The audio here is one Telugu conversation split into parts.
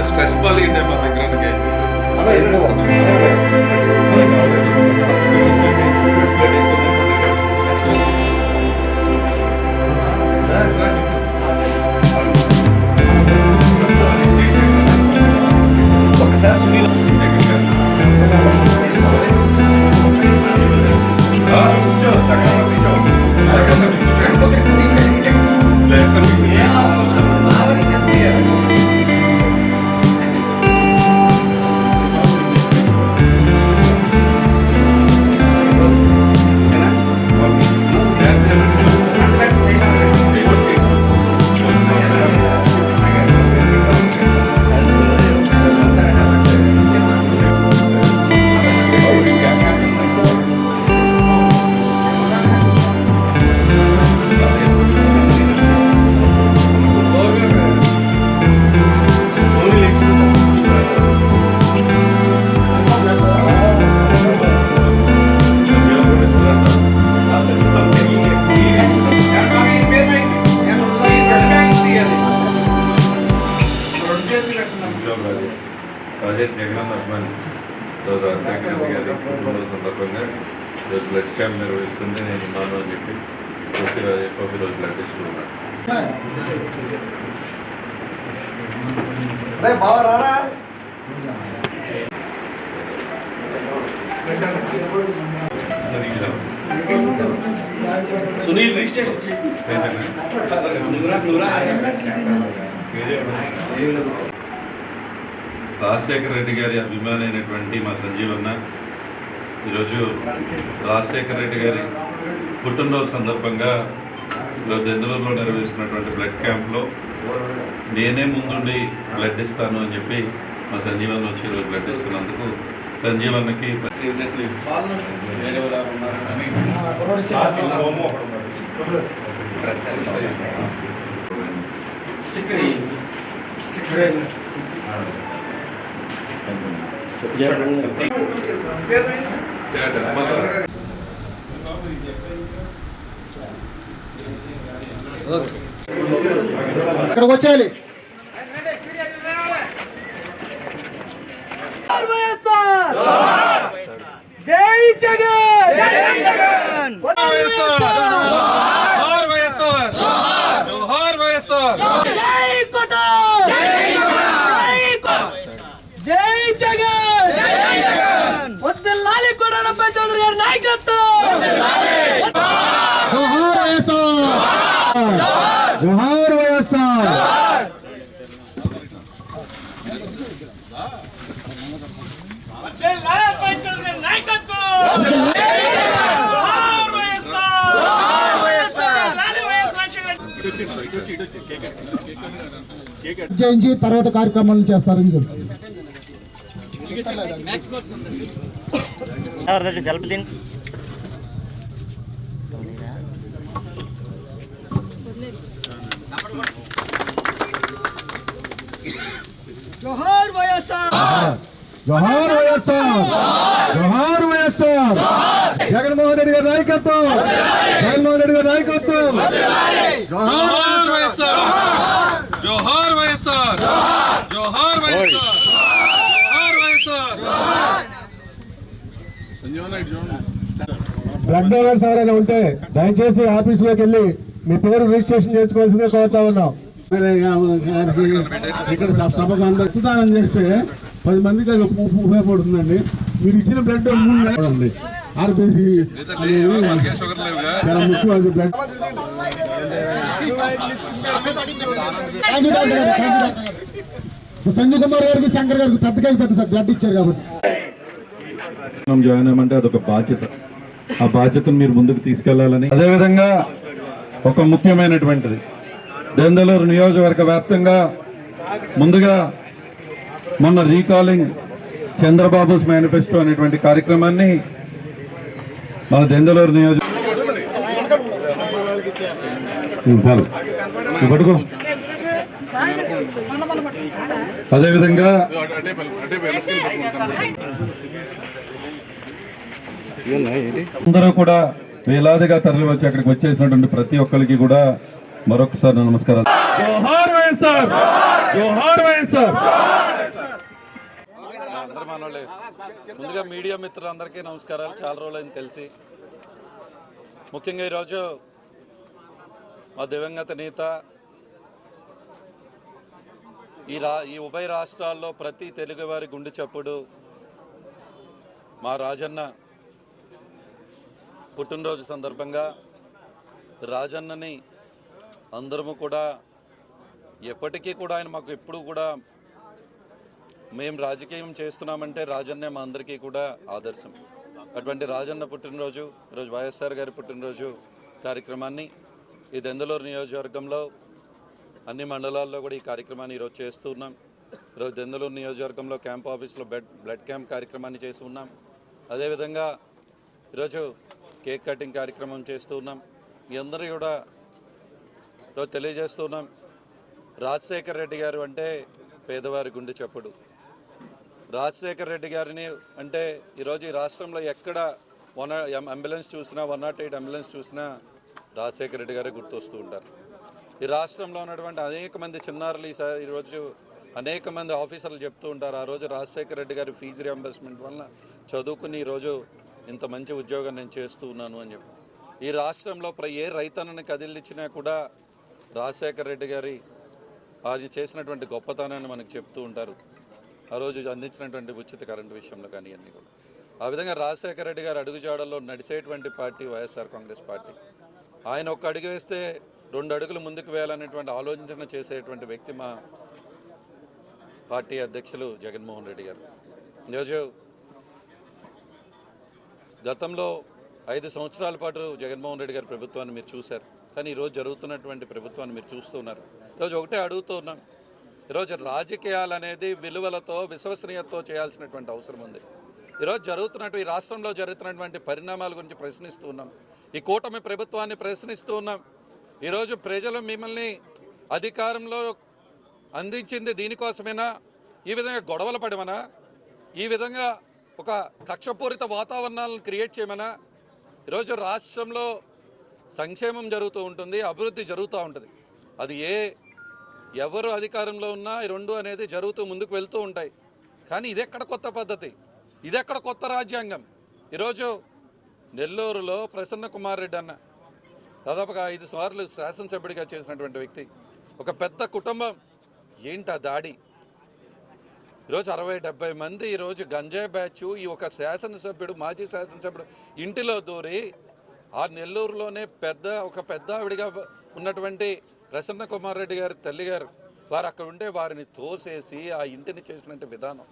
అది స్ట్రెస్ బాల్ ఏంటి బ్లడ్ క్యాంప్ నిర్వహిస్తుంది నేను ఉన్నాను అని చెప్పి. రాజేష్ బాబు ఈరోజు బ్లడ్ తీసుకున్నాను సునీల్ రాజశేఖర రెడ్డి గారి అభిమాని అయినటువంటి మా సంజీవన్న ఈరోజు రాజశేఖర రెడ్డి గారి పుట్టినరోజు సందర్భంగా ఈరోజు దెందులూరులో నిర్వహిస్తున్నటువంటి బ్లడ్ క్యాంప్లో నేనే ముందుండి బ్లడ్ ఇస్తాను అని చెప్పి మా సంజీవన్ వచ్చి ఈరోజు బ్లడ్ ఇస్తున్నందుకు సంజీవన్నకి ఇక్కడికి వచ్చేయాలి జై జగన్ జై జగన్ జై కోట జై జోహార్ వైఎస్ఆర్ జోహార్ వైఎస్ఆర్ జయించి తర్వాత కార్యక్రమాలను చేస్తారని చెప్పి ఎవరిదండి సెల్ఫ్ తిని జోహార్ వైఎస్ఆర్. జోహార్ వైఎస్ఆర్. జోహార్ వైఎస్ఆర్. జగన్మోహన్ రెడ్డి గారి నాయకత్వం. జగన్మోహన్ రెడ్డి గారి నాయకత్వం. జోహార్ వైఎస్ఆర్. జోహార్ వైఎస్ఆర్. జోహార్ వైఎస్ఆర్ జోహార్ వైఎస్ఆర్ బ్లడ్ డోనర్స్ ఎవరైనా ఉంటే దయచేసి ఆఫీసులోకి వెళ్ళి మీ పేరు రిజిస్ట్రేషన్ చేసుకోవాల్సిందే కోరుతా ఉన్నాం. ఇక్కడ సభ- సభకు అంత రక్తదానం చేస్తే పది మందికి అది ఉపయోగపడుతుందండి. మీరు ఇచ్చిన బ్లడ్ మూడు అండి ఆర్బీసీ అనేది షుగర్ లేవుగా చాలా ముఖ్యం అది బ్లడ్. సంజయ్ కుమార్ గారికి శంకర్ గారికి పెద్ద కేక్ పెట్టు సార్ బ్లడ్ ఇచ్చారు కాబట్టి. మనం జాయిన్ అయ్యమంటే అదొక బాధ్యత. ఆ బాధ్యతను మీరు ముందుకు తీసుకెళ్ళాలని. అదేవిధంగా ఒక ముఖ్యమైనటువంటిది. దెందలూరు నియోజకవర్గ వ్యాప్తంగా ముందుగా మొన్న రీకాలింగ్ చంద్రబాబుస్ మేనిఫెస్టో అనేటువంటి కార్యక్రమాన్ని మన దెందలూరు నియోజక పట్టుకో. అదేవిధంగా అందరూ కూడా వేలాదిగా తరలి వచ్చి అక్కడికి వచ్చేసినటువంటి ప్రతి ఒక్కరికి కూడా మరొకసారి మనోళ్ళే. ముందుగా మీడియా మిత్రులందరికీ నమస్కారాలు. చాలా రోజులైంది కలిసి. ముఖ్యంగా ఈరోజు మా దివంగత నేత ఈ రా ఈ ఉభయ రాష్ట్రాల్లో ప్రతి తెలుగువారి గుండె చప్పుడు మా రాజన్న పుట్టినరోజు సందర్భంగా రాజన్నని అందరము కూడా ఎప్పటికీ కూడా ఆయన మాకు ఎప్పుడు కూడా మేము రాజకీయం చేస్తున్నామంటే రాజన్నే మా అందరికీ కూడా ఆదర్శం. అటువంటి రాజన్న పుట్టినరోజు ఈరోజు వైఎస్ఆర్ గారి పుట్టినరోజు కార్యక్రమాన్ని ఈ దెందలూరు నియోజకవర్గంలో అన్ని మండలాల్లో కూడా ఈ కార్యక్రమాన్ని ఈరోజు చేస్తున్నాం ఈరోజు దెందలూరు నియోజకవర్గంలో క్యాంప్ ఆఫీస్లో బ్లడ్ బ్లడ్ క్యాంప్ కార్యక్రమాన్ని చేసి ఉన్నాం. అదేవిధంగా ఈరోజు కేక్ కటింగ్ కార్యక్రమం చేస్తూ ఉన్నాం. మీ అందరూ కూడా తెలియజేస్తున్నాం తెలియజేస్తూ ఉన్నాం. రాజశేఖర్ రెడ్డి గారు అంటే పేదవారి గుండె చప్పుడు. రాజశేఖర్ రెడ్డి గారిని అంటే ఈరోజు ఈ రాష్ట్రంలో ఎక్కడ వన్ అంబులెన్స్ చూసినా వన్ నాట్ ఎయిట్ అంబులెన్స్ చూసినా రాజశేఖర్ రెడ్డి గారే గుర్తొస్తూ ఉంటారు. ఈ రాష్ట్రంలో ఉన్నటువంటి అనేక మంది చిన్నారులు ఈసారి ఈరోజు అనేక మంది ఆఫీసర్లు చెప్తూ ఉంటారు. ఆ రోజు రాజశేఖర రెడ్డి గారి ఫీజు రియంబర్స్మెంట్ వలన చదువుకుని ఈరోజు ఇంత మంచి ఉద్యోగం నేను చేస్తూ ఉన్నాను అని చెప్పి. ఈ రాష్ట్రంలో ప్ర- ఏ రైతన్నని కదిలిచ్చినా కూడా రాజశేఖర రెడ్డి గారి అది చేసినటువంటి గొప్పతనాన్ని మనకు చెప్తూ ఉంటారు. ఆ రోజు అందించినటువంటి ఉచిత కరెంటు విషయంలో కానీ అన్నీ కూడా. ఆ విధంగా రాజశేఖర రెడ్డి గారు అడుగుజాడల్లో నడిచేటువంటి పార్టీ వైఎస్ఆర్ కాంగ్రెస్ పార్టీ. ఆయన ఒక్క అడుగు వేస్తే రెండు అడుగులు ముందుకు వేయాలనేటువంటి ఆలోచన చేసేటువంటి వ్యక్తి మా పార్టీ అధ్యక్షులు జగన్మోహన్ రెడ్డి గారు. ఈరోజు గతంలో ఐదు సంవత్సరాల పాటు జగన్మోహన్ రెడ్డి గారి ప్రభుత్వాన్ని మీరు చూశారు. కానీ ఈరోజు జరుగుతున్నటువంటి ప్రభుత్వాన్ని మీరు చూస్తున్నారు ఈరోజు ఒకటే అడుగుతూ ఉన్నాం. ఈరోజు రాజకీయాలు అనేది విలువలతో విశ్వసనీయతతో చేయాల్సినటువంటి అవసరం ఉంది. ఈరోజు జరుగుతున్నట్టు ఈ రాష్ట్రంలో జరుగుతున్నటువంటి పరిణామాల గురించి ప్రశ్నిస్తూ ఉన్నాం. ఈ కూటమి ప్రభుత్వాన్ని ప్రశ్నిస్తూ ఉన్నాం. ఈరోజు ప్రజలు మిమ్మల్ని అధికారంలో అందించింది దీనికోసమేనా? ఈ విధంగా గొడవలు పడమనా? ఈ విధంగా ఒక కక్షపూరిత వాతావరణాలను క్రియేట్ చేయమన ఈరోజు రాష్ట్రంలో సంక్షేమం జరుగుతూ ఉంటుంది అభివృద్ధి జరుగుతూ ఉంటుంది. అది ఏ ఎవరు అధికారంలో ఉన్నా ఈ రెండు అనేది జరుగుతూ ముందుకు వెళ్తూ ఉంటాయి. కానీ ఇదెక్కడ కొత్త పద్ధతి? ఇదెక్కడ కొత్త రాజ్యాంగం? ఈరోజు నెల్లూరులో ప్రసన్న కుమార్ రెడ్డి అన్న దాదాపుగా ఐదు సార్లు శాసనసభ్యుడిగా చేసినటువంటి వ్యక్తి ఒక పెద్ద కుటుంబం ఏంటి ఆ దాడి? ఈరోజు అరవై డెబ్బై మంది ఈరోజు గంజాయి బ్యాచ్ ఈ ఒక శాసనసభ్యుడు మాజీ శాసనసభ్యుడు ఇంటిలో దూరి ఆ నెల్లూరులోనే పెద్ద ఒక పెద్ద ఆవిడిగా ఉన్నటువంటి ప్రసన్న కుమార్ రెడ్డి గారి తల్లి గారు వారు అక్కడ ఉండే వారిని తోసేసి ఆ ఇంటిని చేసినట్టు విధానం.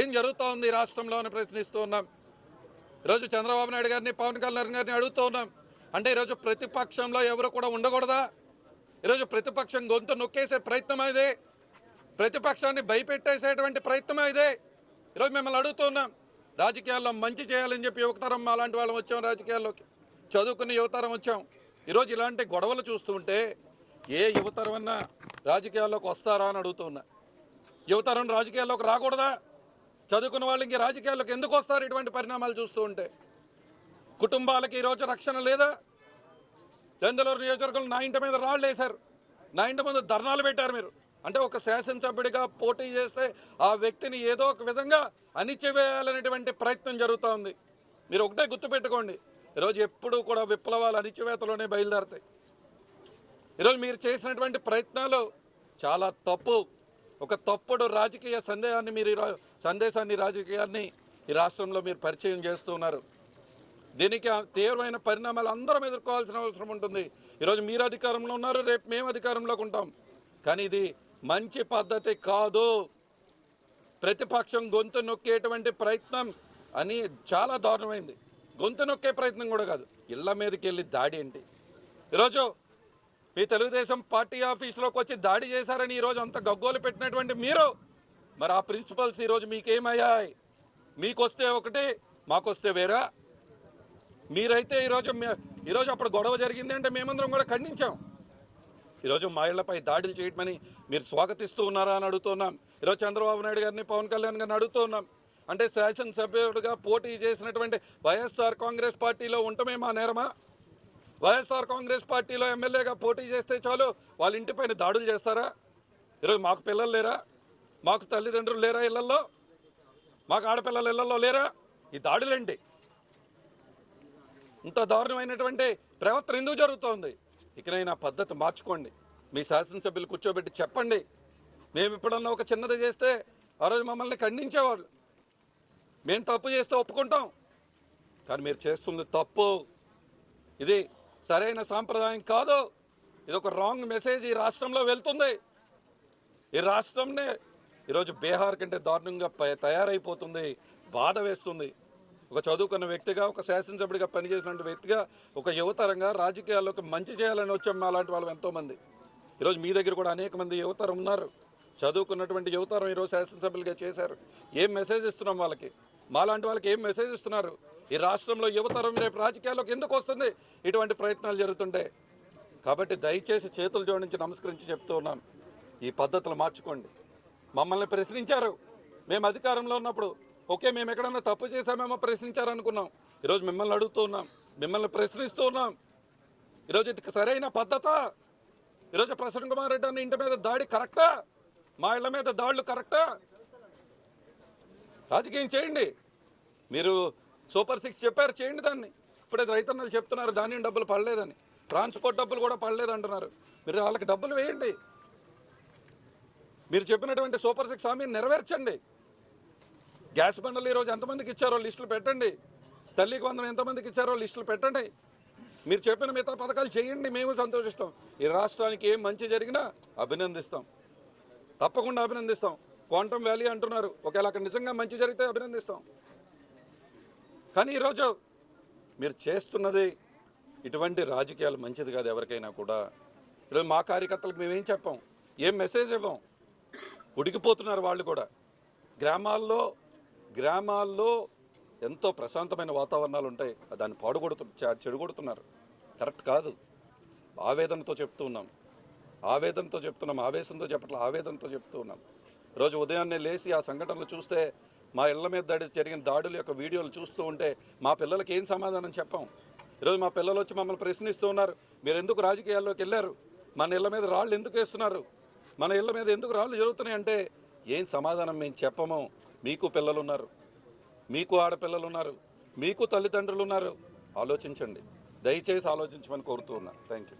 ఏం జరుగుతూ ఉంది ఈ రాష్ట్రంలో అని ప్రశ్నిస్తూ ఉన్నాం. ఈరోజు చంద్రబాబు నాయుడు గారిని పవన్ కళ్యాణ్ గారిని అడుగుతూ ఉన్నాం. అంటే ఈరోజు ప్రతిపక్షంలో ఎవరు కూడా ఉండకూడదా? ఈరోజు ప్రతిపక్షం గొంతు నొక్కేసే ప్రయత్నం అదే. ప్రతిపక్షాన్ని భయపెట్టేసేటువంటి ప్రయత్నం ఇదే. ఈరోజు మిమ్మల్ని అడుగుతున్నాం రాజకీయాల్లో మంచి చేయాలని చెప్పి యువతరం అలాంటి వాళ్ళం వచ్చాం రాజకీయాల్లోకి. చదువుకుని యువతరం వచ్చాం. ఈరోజు ఇలాంటి గొడవలు చూస్తుంటే ఏ యువతరం అన్నా రాజకీయాల్లోకి వస్తారా అని అడుగుతున్నా యువతరం రాజకీయాల్లోకి రాకూడదా? చదువుకున్న వాళ్ళు ఇంక రాజకీయాల్లోకి ఎందుకు వస్తారు ఇటువంటి పరిణామాలు చూస్తూ ఉంటే? కుటుంబాలకి ఈరోజు రక్షణ లేదా? చందలూరు నియోజకవర్గంలో నా ఇంటి మీద రాళ్ళు వేశారు. నా ఇంటి ముందు ధర్నాలు పెట్టారు మీరు. అంటే ఒక శాసనసభ్యుడిగా పోటీ చేస్తే ఆ వ్యక్తిని ఏదో ఒక విధంగా అణిచివేయాలనేటువంటి ప్రయత్నం జరుగుతూ ఉంది. మీరు ఒకటే గుర్తుపెట్టుకోండి. ఈరోజు ఎప్పుడూ కూడా విప్లవాలు అణిచివేతలోనే బయలుదేరుతాయి. ఈరోజు మీరు చేసినటువంటి ప్రయత్నాలు చాలా తప్పు. ఒక తప్పుడు రాజకీయ సందేహాన్ని మీరు సందేశాన్ని రాజకీయాన్ని ఈ రాష్ట్రంలో మీరు పరిచయం చేస్తున్నారు దీనికి తీవ్రమైన పరిణామాలు అందరం ఎదుర్కోవాల్సిన అవసరం ఉంటుంది. ఈరోజు మీరు అధికారంలో ఉన్నారు రేపు మేము అధికారంలోకి ఉంటాం. కానీ ఇది మంచి పద్ధతి కాదు. ప్రతిపక్షం గొంతు నొక్కేటువంటి ప్రయత్నం అని చాలా దారుణమైంది. గొంతు నొక్కే ప్రయత్నం కూడా కాదు. ఇళ్ళ మీదకి వెళ్ళి దాడి ఏంటి? ఈరోజు మీ తెలుగుదేశం పార్టీ ఆఫీస్లోకి వచ్చి దాడి చేశారని ఈరోజు అంత గగ్గోలు పెట్టినటువంటి మీరు మరి ఆ ప్రిన్సిపల్స్ ఈరోజు మీకేమయ్యాయి? మీకొస్తే ఒకటి మాకొస్తే వేరా? మీరైతే ఈరోజు ఈరోజు అప్పుడు గొడవ జరిగింది అంటే మేమందరం కూడా ఖండించాం. ఈరోజు మహిళలపై దాడులు చేయటమని మీరు స్వాగతిస్తూ ఉన్నారా అని అడుగుతున్నాం. ఈరోజు చంద్రబాబు నాయుడు గారిని పవన్ కళ్యాణ్ గారిని అడుగుతున్నాం. అంటే శాసనసభ్యుడిగా పోటీ చేసినటువంటి వైఎస్ఆర్ కాంగ్రెస్ పార్టీలో ఉండటమే మా నేరమా? వైఎస్ఆర్ కాంగ్రెస్ పార్టీలో ఎమ్మెల్యేగా పోటీ చేస్తే చాలు వాళ్ళ ఇంటిపైన దాడులు చేస్తారా? ఈరోజు మాకు పిల్లలు లేరా? మాకు తల్లిదండ్రులు లేరా ఇళ్ళలో మాకు ఆడపిల్లల ఇళ్ళలో లేరా? ఈ దాడులేంటి? ఇంత దారుణమైనటువంటి ప్రవర్తన ఎందుకు జరుగుతోంది? ఇకనైనా పద్ధతి మార్చుకోండి. మీ శాసనసభ్యులు కూర్చోబెట్టి చెప్పండి. మేము ఇప్పుడన్నా ఒక చిన్నది చేస్తే ఆ రోజు మమ్మల్ని ఖండించేవాళ్ళు. మేము తప్పు చేస్తే ఒప్పుకుంటాం. కానీ మీరు చేస్తుంది తప్పు. ఇది సరైన సాంప్రదాయం కాదు. ఇది ఒక రాంగ్ మెసేజ్ ఈ రాష్ట్రంలో వెళ్తుంది. ఈ రాష్ట్రంనే ఈరోజు బీహార్ కంటే దారుణంగా ప- తయారైపోతుంది. బాధ వేస్తుంది. ఒక చదువుకున్న వ్యక్తిగా ఒక శాసనసభ్యుడిగా పనిచేసినటువంటి వ్యక్తిగా ఒక యువతరంగా రాజకీయాల్లోకి మంచి చేయాలని వచ్చాం మా లాంటి వాళ్ళు ఎంతోమంది. ఈరోజు మీ దగ్గర కూడా అనేక మంది యువతరం ఉన్నారు. చదువుకున్నటువంటి యువతరం ఈరోజు శాసనసభ్యులుగా చేశారు. ఏం మెసేజ్ ఇస్తున్నాం వాళ్ళకి? మాలాంటి వాళ్ళకి ఏం మెసేజ్ ఇస్తున్నారు? ఈ రాష్ట్రంలో యువతరం రేపు రాజకీయాల్లోకి ఎందుకు వస్తుంది? ఇటువంటి ప్రయత్నాలు జరుగుతుంటాయి. కాబట్టి దయచేసి చేతులు జోడించి నమస్కరించి చెప్తూ ఉన్నాం. ఈ పద్ధతులు మార్చుకోండి. మమ్మల్ని ప్రశ్నించారు. మేము అధికారంలో ఉన్నప్పుడు ఓకే మేము ఎక్కడన్నా తప్పు చేశామేమో ప్రశ్నించారనుకున్నాం. ఈరోజు మిమ్మల్ని అడుగుతూ ఉన్నాం మిమ్మల్ని ప్రశ్నిస్తూ ఉన్నాం. ఈరోజు ఇది సరైన పద్ధత? ఈరోజు ప్రసన్న కుమార్ రెడ్డి అన్న ఇంటి మీద దాడి కరెక్టా? మా ఇళ్ళ మీద దాడులు కరెక్టా? రాజకీయం చేయండి. మీరు సూపర్ సిక్స్ చెప్పారు చేయండి దాన్ని. ఇప్పుడే రైతన్నలు చెప్తున్నారు ధాన్యం డబ్బులు పడలేదని. ట్రాన్స్పోర్ట్ డబ్బులు కూడా పడలేదు అంటున్నారు మీరు వాళ్ళకి డబ్బులు వేయండి. మీరు చెప్పినటువంటి సూపర్ సిక్స్ హామీని నెరవేర్చండి. గ్యాస్ బండలు ఈరోజు ఎంతమందికి ఇచ్చారో లిస్టులు పెట్టండి. తల్లికి వందనం ఎంతమందికి ఇచ్చారో లిస్టులు పెట్టండి. మీరు చెప్పిన మిగతా పథకాలు చేయండి మేము సంతోషిస్తాం. ఈ రాష్ట్రానికి ఏం మంచి జరిగినా అభినందిస్తాం. తప్పకుండా అభినందిస్తాం. క్వాంటమ్ వ్యాలీ అంటున్నారు. ఒకవేళ అక్కడ నిజంగా మంచి జరిగితే అభినందిస్తాం. కానీ ఈరోజు మీరు చేస్తున్నది ఇటువంటి రాజకీయాలు మంచిది కాదు ఎవరికైనా కూడా. ఈరోజు మా కార్యకర్తలకు మేమేం చెప్పాం? ఏం మెసేజ్ ఇవ్వం? ఉడికిపోతున్నారు వాళ్ళు కూడా. గ్రామాల్లో గ్రామాల్లో ఎంతో ప్రశాంతమైన వాతావరణాలు ఉంటాయి. దాన్ని పాడుగొడుతు చెడుగొడుతున్నారు. కరెక్ట్ కాదు. ఆవేదనతో చెప్తూ ఉన్నాం. ఆవేదనతో చెప్తున్నాం. ఆవేశంతో చెప్పట్లే ఆవేదనతో చెప్తూ ఉన్నాం. రోజు ఉదయాన్నే లేచి ఆ సంఘటనలు చూస్తే మా ఇళ్ళ మీద దాడి జరిగిన దాడుల యొక్క వీడియోలు చూస్తూ ఉంటే మా పిల్లలకి ఏం సమాధానం చెప్పాం? ఈరోజు మా పిల్లలు వచ్చి మమ్మల్ని ప్రశ్నిస్తూ ఉన్నారు. మీరు ఎందుకు రాజకీయాల్లోకి వెళ్ళారు? మన ఇళ్ళ మీద రాళ్ళు ఎందుకు వేస్తున్నారు? మన ఇళ్ళ మీద ఎందుకు రాళ్ళు జరుగుతున్నాయి? అంటే ఏం సమాధానం మేము చెప్పము? మీకు పిల్లలు ఉన్నారు మీకు ఆడపిల్లలు ఉన్నారు మీకు తల్లిదండ్రులు ఉన్నారు ఆలోచించండి. దయచేసి ఆలోచించమని కోరుతూ ఉన్నాను. Thank you